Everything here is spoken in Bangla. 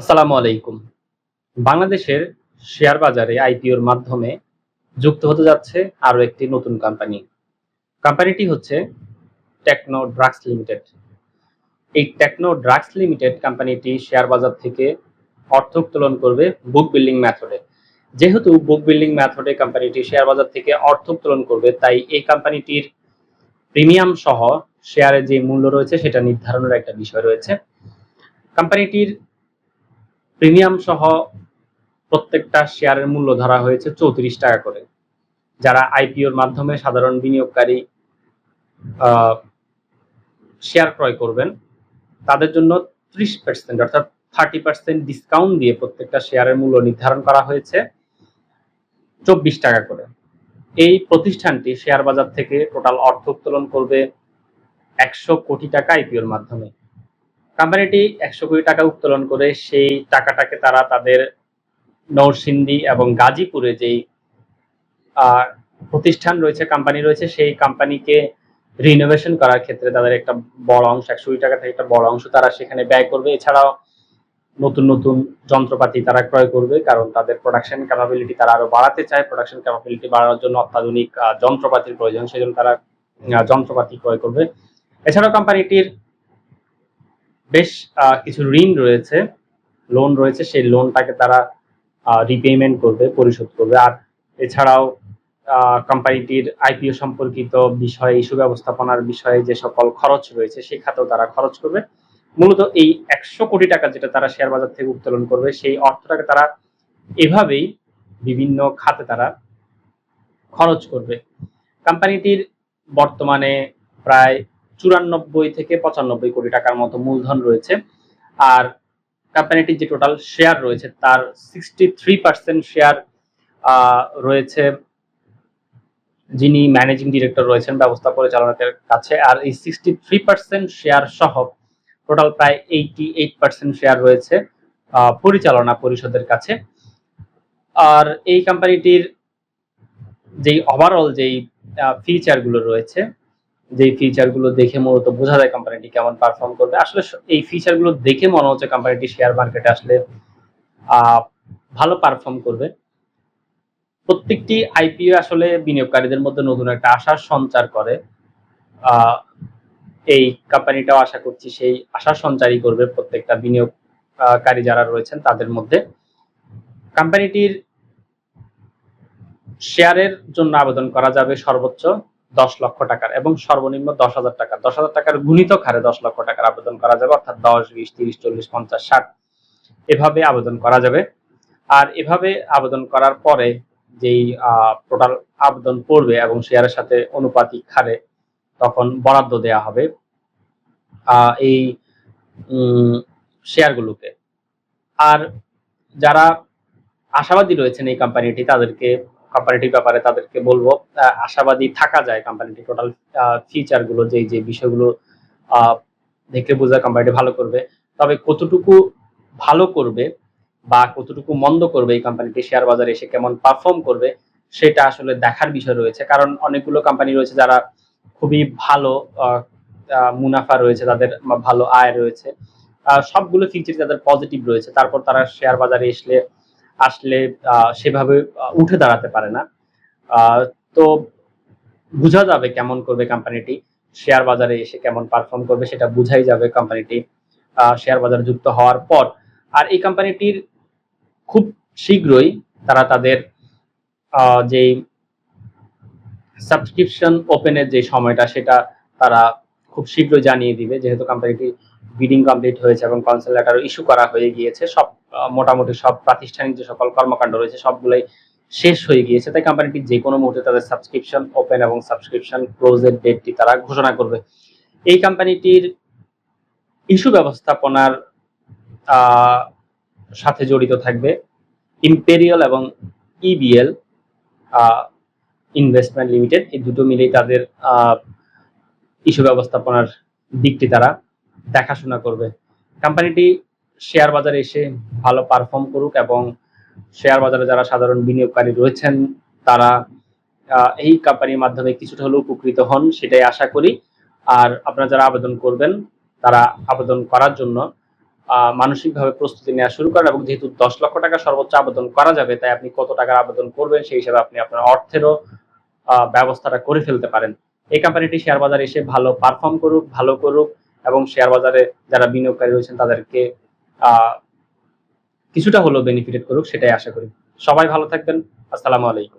আসসালামু আলাইকুম। বাংলাদেশের শেয়ার বাজারে আইপিওর মাধ্যমে যুক্ত হতে যাচ্ছে আরও একটি নতুন কোম্পানি কোম্পানিটি হচ্ছে টেকনো ড্রাগস লিমিটেড। এই টেকনো ড্রাগস লিমিটেড কোম্পানিটি শেয়ার বাজার থেকে অর্থ উত্তোলন করবে বুক বিল্ডিং মেথডে যেহেতু বুক বিল্ডিং মেথডে কোম্পানিটি শেয়ার বাজার থেকে অর্থ উত্তোলন করবে, তাই এই কোম্পানিটির প্রিমিয়াম সহ শেয়ারের যে মূল্য রয়েছে সেটা নির্ধারণের একটা বিষয় রয়েছে। কোম্পানিটির প্রিমিয়াম সহ প্রত্যেকটা শেয়ারের মূল্য ধরা হয়েছে চৌত্রিশ টাকা করে। যারা আইপিওর মাধ্যমে সাধারণ বিনিয়োগকারী শেয়ার ক্রয় করবেন, তাদের জন্য ত্রিশ পার্সেন্ট অর্থাৎ থার্টি পার্সেন্ট ডিসকাউন্ট দিয়ে প্রত্যেকটা শেয়ারের মূল্য নির্ধারণ করা হয়েছে চব্বিশ টাকা করে। এই প্রতিষ্ঠানটি শেয়ার বাজার থেকে টোটাল অর্থ উত্তোলন করবে একশো কোটি টাকা আইপিওর মাধ্যমে। কোম্পানিটি একশো কোটি টাকা উত্তোলন করে সেই টাকাটাকে তারা তাদের নরসিংদী এবং গাজীপুরে যেই প্রতিষ্ঠান রয়েছে কোম্পানি রয়েছে, সেই কোম্পানিকে রিনোভেশন করার ক্ষেত্রে তাদের একটা বড় অংশ, একশো কোটি টাকা থেকে একটা বড় অংশ তারা সেখানে ব্যয় করবে। এছাড়াও নতুন নতুন যন্ত্রপাতি তারা ক্রয় করবে, কারণ তাদের প্রোডাকশন ক্যাপাবিলিটি তারা আরও বাড়াতে চায়। প্রোডাকশন ক্যাপাবিলিটি বাড়ানোর জন্য অত্যাধুনিক যন্ত্রপাতির প্রয়োজন, সেজন্য তারা যন্ত্রপাতি ক্রয় করবে। এছাড়াও কোম্পানিটির বেশ কিছু ঋণ রয়েছে লোন রয়েছে, সেই লোনটাকে তারা রিপেমেন্ট করবে, পরিশোধ করবে। আর এছাড়াও কোম্পানিটির আইপিও সম্পর্কিত বিষয়ে ইস্যু ব্যবস্থাপনার বিষয়ে যে সকল খরচ রয়েছে সেই খাতেও তারা খরচ করবে। মূলত এই একশো কোটি টাকা যেটা তারা শেয়ার বাজার থেকে উত্তোলন করবে, সেই অর্থটাকে তারা এভাবেই বিভিন্ন খাতে তারা খরচ করবে। কোম্পানিটির বর্তমানে প্রায় চুরানব্বই থেকে পঁচানব্বই কোটি টাকার মতো মূলধন রয়েছে। আর কোম্পানিটির যে টোটাল শেয়ার রয়েছে, তার সিক্সটি থ্রি পার্সেন্ট শেয়ার রয়েছে যিনি ম্যানেজিং ডিরেক্টর রয়েছেন ব্যবস্থা পরিচালকের কাছে। আর এই সিক্সটি থ্রি পার্সেন্ট শেয়ার সহ টোটাল প্রায় এইটি এইট পার্সেন্ট শেয়ার রয়েছে পরিচালনা পরিষদের কাছে। আর এই কোম্পানিটির যেই ওভারঅল যেই ফিচারগুলো রয়েছে যেই ফিচারগুলো দেখে মূলত বোঝা যায় কোম্পানিটি কেমন পারফর্ম করবে। আসলে এই ফিচারগুলো দেখে মনে হচ্ছে কোম্পানিটি শেয়ার মার্কেটে আসলে ভালো পারফর্ম করবে। প্রত্যেকটি আইপিও আসলে বিনিয়োগকারীদের মধ্যে নতুন একটা আশার সঞ্চার করে। এই কোম্পানিটাও আশা করছি সেই আশার সঞ্চারই করবে প্রত্যেকটা বিনিয়োগকারী যারা রয়েছেন তাদের মধ্যে। কোম্পানিটির শেয়ারের জন্য আবেদন করা যাবে সর্বোচ্চ। দশ লক্ষ টাকার এবং সর্বনিম্ন দশ হাজার টাকা দশ হাজার টাকার গুণিতক হারে দশ লক্ষ টাকার আবেদন করা যাবে, অর্থাৎ দশ, বিশ, তিরিশ, চল্লিশ, পঞ্চাশ, ষাট, এভাবে আবেদন করা যাবে। আর এভাবে আবেদন করার পরে যেই টোটাল আবেদন পড়বে এবং শেয়ারের সাথে অনুপাতিক হারে তখন বরাদ্দ দেয়া হবে এই শেয়ারগুলোকে। আর যারা আশাবাদী রয়েছেন এই কোম্পানিটি তাদেরকে কোম্পানিটির ব্যাপারে তাদেরকে বলব আশাবাদী থাকা যায় কোম্পানিটি টোটাল ফিচারগুলো যে যে বিষয়গুলো দেখলে বোঝা কোম্পানিটি ভালো করবে। তবে কতটুকু ভালো করবে বা কতটুকু মন্দ করবে এই কোম্পানিটি শেয়ার বাজারে এসে কেমন পারফর্ম করবে, সেটা আসলে দেখার বিষয় রয়েছে। কারণ অনেকগুলো কোম্পানি রয়েছে যারা খুবই ভালো মুনাফা রয়েছে, তাদের ভালো আয় রয়েছে। সবগুলো ফিচার তাদের পজিটিভ রয়েছে। তারপর তারা শেয়ার বাজারে আসলে আসলে সেভাবে উঠে দাঁড়াতে পারে না। তো বোঝা যাবে কেমন করবে কোম্পানিটি শেয়ার বাজারে এসে কেমন পারফর্ম করবে সেটা বোঝাই যাবে কোম্পানিটি শেয়ার বাজারে যুক্ত হওয়ার পর। আর এই কোম্পানিটির খুব শীঘ্রই তারা তাদের যেই সাবস্ক্রিপশন ওপেনের যে সময়টা সেটা তারা খুব শীঘ্র জানিয়ে দিবে, যেহেতু কোম্পানিটি বিডিং কমপ্লিট হয়েছে এবং কনসেল লেটার ইস্যু করা হয়ে গিয়েছে। সব মোটামুটি সব প্রাতিষ্ঠানিক যে সকল কর্মকাণ্ড রয়েছে, সবগুলোই শেষ হয়ে গিয়েছে। তাই কোম্পানিটি যে কোনো মুহূর্তে তাদের সাবস্ক্রিপশন ওপেন এবং সাবস্ক্রিপশন ক্লোজের ডেটটি তারা ঘোষণা করবে। এই কোম্পানিটির ইস্যু ব্যবস্থাপনার সাথে জড়িত থাকবে ইম্পেরিয়াল এবং ইবিএল ইনভেস্টমেন্ট লিমিটেড এই দুটো মিলেই তাদের ইস্যু ব্যবস্থাপনার দিকটি তারা দেখাশোনা করবে। কোম্পানিটি শেয়ার বাজারে এসে ভালো পারফর্ম করুক এবং শেয়ার বাজারে যারা সাধারণ বিনিয়োগকারী রয়েছেন, তারা এই কোম্পানির মাধ্যমে কিছুটা হলেও উপকৃত হন, সেটাই আশা করি। আর আপনারা যারা আবেদন করবেন, তারা আবেদন করার জন্য মানসিকভাবে প্রস্তুতি নেওয়া শুরু করেন এবং যেহেতু দশ লক্ষ টাকা সর্বোচ্চ আবেদন করা যাবে, তাই আপনি কত টাকার আবেদন করবেন, সেই হিসাবে আপনি আপনার অর্থেরও ব্যবস্থাটা করে ফেলতে পারেন। এই কোম্পানিটি শেয়ার বাজারে এসে ভালো পারফর্ম করুক, ভালো করুক এবং শেয়ার বাজারে যারা বিনিয়োগকারী রয়েছেন তাদেরকে কিছুটা হলেও বেনিফিটেড করুক, সেটাই আশা করি। সবাই ভালো থাকবেন। আসসালামু আলাইকুম।